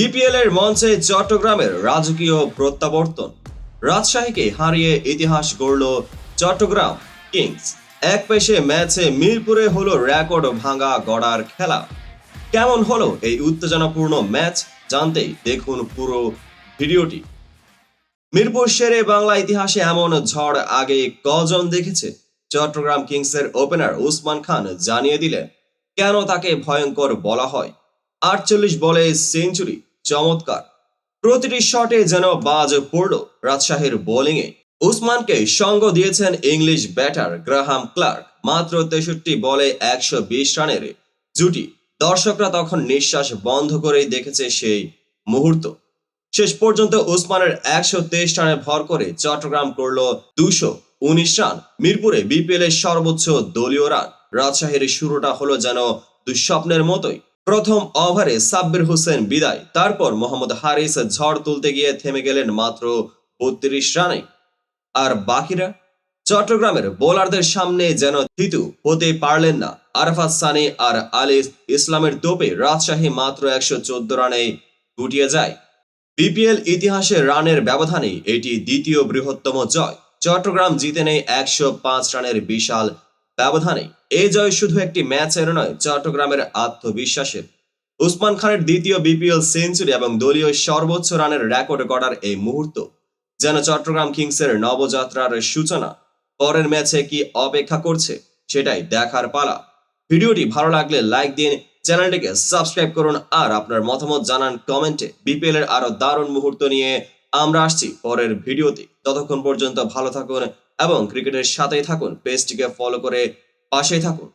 BPL এর মঞ্চে চট্টগ্রামের রাজকীয় প্রত্যাবর্তন। রাজশাহীকে হারিয়ে ইতিহাস গড়ল চট্টগ্রাম কিংস। এক পেশে ম্যাচে মিরপুরে হলো রেকর্ড ভাঙা গড়ার খেলা। কেমন হলো এই উত্তেজনাপূর্ণ ম্যাচ জানতেই দেখুন পুরো ভিডিওটি। মিরপুর শেরে বাংলা ইতিহাসে এমন ঝড় আগে কজন দেখেছে? চট্টগ্রাম কিংসের ওপেনার উসমান খান জানিয়ে দিলেন, কেন তাকে ভয়ঙ্কর বলা হয়? আটচল্লিশ বলে সেঞ্চুরি চমৎকার। প্রতিটি শটে যেন বাজ পড়ল রাজশাহীর বোলিংয়ে। উসমানকে সঙ্গ দিয়েছেন ইংলিশ ব্যাটার গ্রাহাম ক্লার্ক। মাত্র তেষট্টি বলে একশো বিশ রানের জুটি। দর্শকরা তখন নিঃশ্বাস বন্ধ করেই দেখেছে সেই মুহূর্ত। শেষ পর্যন্ত ওসমানের একশো তেইশ রানে ভর করে চট্টগ্রাম করল দুশো উনিশ রান। মিরপুরে বিপিএল এর সর্বোচ্চ দলীয় রান। রাজশাহীর শুরুটা হলো যেন দুঃস্বপ্নের মতোই। প্রথম ওভারে সাব্বির হোসেন বিদায়। তারপর মোহাম্মদ হারিস ঝড় তুলতে গিয়ে থেমে গেলেন মাত্র বত্রিশ রানে। আর বাকিরা? চট্টগ্রামের বোলারদের সামনে যেন থিতু হতে পারলেন না। আরফাত সানি আর আলিস ইসলামের তোপে রাজশাহী মাত্র একশো চোদ্দ রানে গুটিয়ে যায়। বিপিএল ইতিহাসে রানের ব্যবধানে এটি দ্বিতীয় বৃহত্তম জয়। চট্টগ্রাম জিতে নেয় একশো পাঁচ রানের বিশাল ব্যবধানে। এই জয় শুধু একটি ম্যাচের নয়, চট্টগ্রামের আত্মবিশ্বাসের। উসমান খানের দ্বিতীয় বিপিএল সেঞ্চুরি এবং দলীয় সর্বোচ্চ রানের রেকর্ড গড়ার এই মুহূর্ত। যেন চট্টগ্রাম কিংসের নবযাত্রার সূচনা। পরের ম্যাচে কি অপেক্ষা করছে, সেটাই দেখার পালা। ভিডিওটি ভালো লাগলে লাইক দিন, চ্যানেলটিকে সাবস্ক্রাইব করুন, আর আপনার মতামত জানান কমেন্টে বিপিএল এর আরও দারুণ মুহূর্ত নিয়ে আমরা আসছি পরের ভিডিওতে। ততক্ষণ পর্যন্ত ভালো থাকুন এবং ক্রিকেটের সাথেই থাকুন পেজটিকে ফলো করে পাশেই থাকুন।